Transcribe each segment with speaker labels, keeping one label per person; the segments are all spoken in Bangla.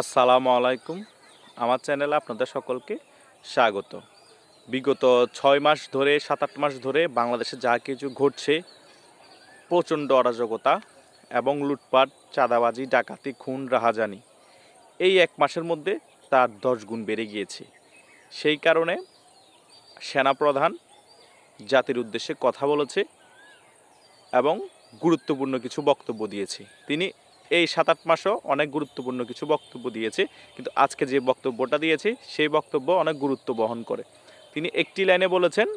Speaker 1: আসসালামু আলাইকুম। আমার চ্যানেলে আপনাদের সকলকে স্বাগত। বিগত ছয় মাস ধরে, সাত আট মাস ধরে বাংলাদেশে যা কিছু ঘটছে, প্রচণ্ড অরাজকতা এবং লুটপাট, চাঁদাবাজি, ডাকাতি, খুন, রাহাজানি, এই এক মাসের মধ্যে তার দশ গুণ বেড়ে গিয়েছে। সেই কারণে সেনাপ্রধান জাতির উদ্দেশ্যে কথা বলেছে এবং গুরুত্বপূর্ণ কিছু বক্তব্য দিয়েছে। তিনি এই সাত আট মাসও অনেক গুরুত্বপূর্ণ কিছু বক্তব্য দিয়েছে। কিন্তু আজকে যে বক্তব্যটা দিয়েছে, সেই বক্তব্য অনেক গুরুত্ব বহন করে। তিনি একটি লাইনে বলেছেন,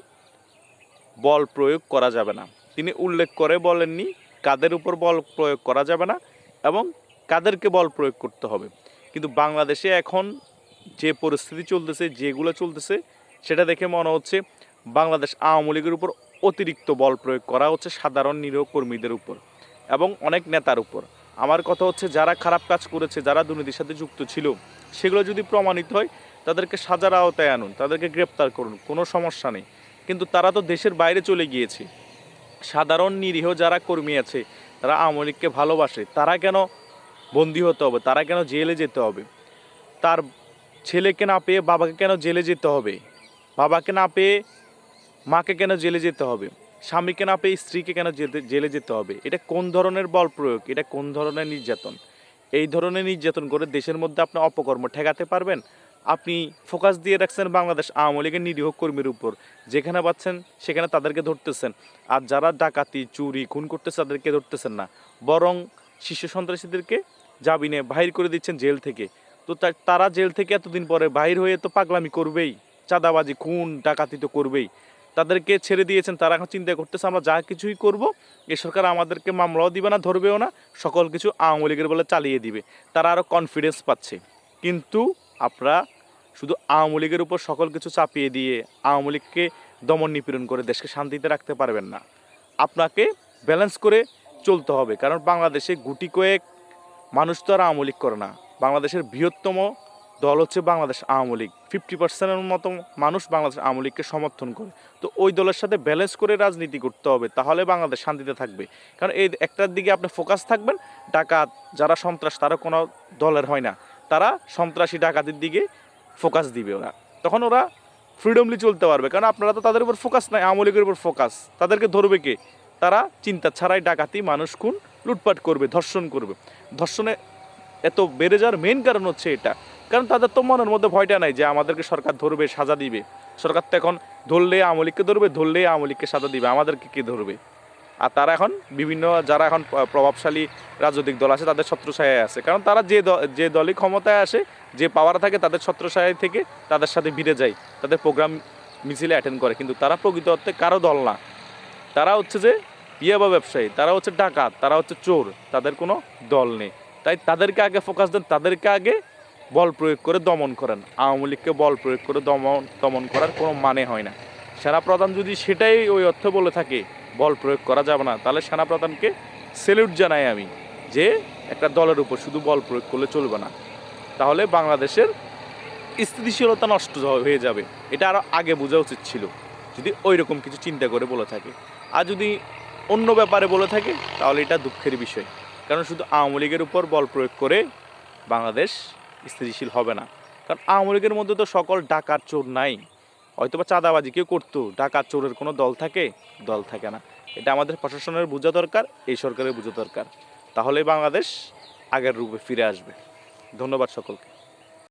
Speaker 1: বল প্রয়োগ করা যাবে না। তিনি উল্লেখ করে বলেননি, কাদের উপর বল প্রয়োগ করা যাবে না এবং কাদেরকে বল প্রয়োগ করতে হবে? কিন্তু বাংলাদেশে এখন যে পরিস্থিতি চলতেছে, যেগুলো চলতেছে, সেটা দেখে মনে হচ্ছে বাংলাদেশ আওয়ামী লীগের উপর অতিরিক্ত বল প্রয়োগ করা হচ্ছে সাধারণ নিরীহ কর্মীদের উপর এবং অনেক নেতার উপর। আমার কথা হচ্ছে যারা খারাপ কাজ করেছে, যারা দুর্নীতির সাথে যুক্ত ছিল, সেগুলো যদি প্রমাণিত হয়, তাদেরকে সাজার আওতায় আনুন, তাদেরকে গ্রেপ্তার করুন, কোনো সমস্যা নেই। কিন্তু তারা তো দেশের বাইরে চলে গিয়েছে। সাধারণ নিরীহ যারা কর্মী আছে, তারা আওয়ামী লীগকে ভালোবাসে, তারা কেন বন্দি হতে হবে? তারা কেন জেলে যেতে হবে? তার ছেলেকে না পেয়ে বাবাকে কেন জেলে যেতে হবে? বাবাকে না পেয়ে মাকে কেন জেলে যেতে হবে? স্বামীকে না পেয়ে স্ত্রীকে কেন যেতে জেলে যেতে হবে? এটা কোন ধরনের বল প্রয়োগ? এটা কোন ধরনের নির্যাতন? এই ধরনের নির্যাতন করে দেশের মধ্যে আপনি অপকর্ম ঠেকাতে পারবেন? আপনি ফোকাস দিয়ে রাখছেন বাংলাদেশ আওয়ামী লীগের নিরীহ কর্মীর উপর। যেখানে পাচ্ছেন, সেখানে তাদেরকে ধরতেছেন। আর যারা ডাকাতি, চুরি, খুন করতেছে, তাদেরকে ধরতেছেন না। বরং শিশু সন্ত্রাসীদেরকে জামিনে বাহির করে দিচ্ছেন জেল থেকে। তো তারা জেল থেকে এতদিন পরে বাহির হয়ে তো পাগলামি করবেই। চাঁদাবাজি, খুন, ডাকাতি তো করবেই। তাদেরকে ছেড়ে দিয়েছেন, তারা এখন চিন্তা করতেছে, আমরা যা কিছুই করব, এ সরকার আমাদেরকে মামলাও দিবে না, ধরবেও না, সকল কিছু আওয়ামী লীগের বলে চালিয়ে দিবে। তারা আরও কনফিডেন্স পাচ্ছে। কিন্তু আপনারা শুধু আওয়ামী লীগের উপর সকল কিছু চাপিয়ে দিয়ে আওয়ামী লীগকে দমন নিপীড়ন করে দেশকে শান্তিতে রাখতে পারবেন না। আপনাকে ব্যালেন্স করে চলতে হবে। কারণ বাংলাদেশে গুটি কয়েক মানুষ তো আর আওয়ামী লীগ করে না। বাংলাদেশের বৃহত্তম দল হচ্ছে বাংলাদেশ আওয়ামী লীগ। ফিফটি পার্সেন্টের মতো মানুষ বাংলাদেশ আওয়ামী লীগকে সমর্থন করে। তো ওই দলের সাথে ব্যালেন্স করে রাজনীতি করতে হবে, তাহলে বাংলাদেশ শান্তিতে থাকবে। কারণ এই একটার দিকে আপনি ফোকাস থাকবেন, ডাকাত, যারা সন্ত্রাস, তারা কোনো দলের হয় না। তারা সন্ত্রাসী, ডাকাতির দিকে ফোকাস দিবে ওরা। তখন ওরা ফ্রিডমলি চলতে পারবে। কারণ আপনারা তো তাদের উপর ফোকাস নাই, আওয়ামী লীগের উপর ফোকাস তাদেরকে ধরবে কে? তারা চিন্তা ছাড়াই ডাকাতি, মানুষ খুন, লুটপাট করবে, ধর্ষণ করবে। ধর্ষণে এত বেড়ে যাওয়ার মেন কারণ হচ্ছে এটা। কারণ তাদের তো মনের মধ্যে ভয়টা নাই যে আমাদেরকে সরকার ধরবে, সাজা দিবে। সরকার তো এখন ধরলে আওয়ামী লীগকে ধরবে, ধরলে আওয়ামী লীগকে সাজা দিবে। আমাদেরকে কে ধরবে? আর তারা এখন বিভিন্ন, যারা এখন প্রভাবশালী রাজনৈতিক দল আছে, তাদের ছত্রছায়ায় আছে। কারণ তারা যে যে দলই ক্ষমতায় আসে, যে পাওয়ার থাকে, তাদের ছত্রছায়ায় থেকে তাদের সাথে ভিড়ে যায়। তাদের প্রোগ্রাম মিছিলে অ্যাটেন্ড করে। কিন্তু তারা প্রকৃত অর্থে কারও দল না। তারা হচ্ছে যে ইয়াবা ব্যবসায়ী, তারা হচ্ছে ডাকাত, তারা হচ্ছে চোর, তাদের কোনো দল নেই। তাই তাদেরকে আগে ফোকাস দেন, তাদেরকে আগে বল প্রয়োগ করে দমন করেন। আওয়ামী লীগকে বল প্রয়োগ করে দমন দমন করার কোনো মানে হয় না। সেনাপ্রধান যদি সেটাই ওই অর্থ বলে থাকে, বল প্রয়োগ করা যাবে না, তাহলে সেনাপ্রধানকে সেলিউট জানাই আমি যে একটা দলের উপর শুধু বল প্রয়োগ করলে চলবে না। তাহলে বাংলাদেশের স্থিতিশীলতা নষ্ট হয়ে যাবে। এটা আরও আগে বোঝা উচিত ছিল, যদি ওই রকম কিছু চিন্তা করে বলে থাকে। আর যদি অন্য ব্যাপারে বলে থাকে, তাহলে এটা দুঃখের বিষয়। কারণ শুধু আওয়ামী লীগের উপর বল প্রয়োগ করে বাংলাদেশ স্থিতিশীল হবে না। কারণ আওয়ামী লীগের মধ্যে তো সকল ডাকাত চোর নাই। হয়তো বা চাঁদাবাজি কেউ করতো, ডাকাত চোরের কোনো দল থাকে দল থাকে না। এটা আমাদের প্রশাসনের বোঝা দরকার, এই সরকারের বোঝা দরকার। তাহলে বাংলাদেশ আগের রূপে ফিরে আসবে। ধন্যবাদ সকলকে।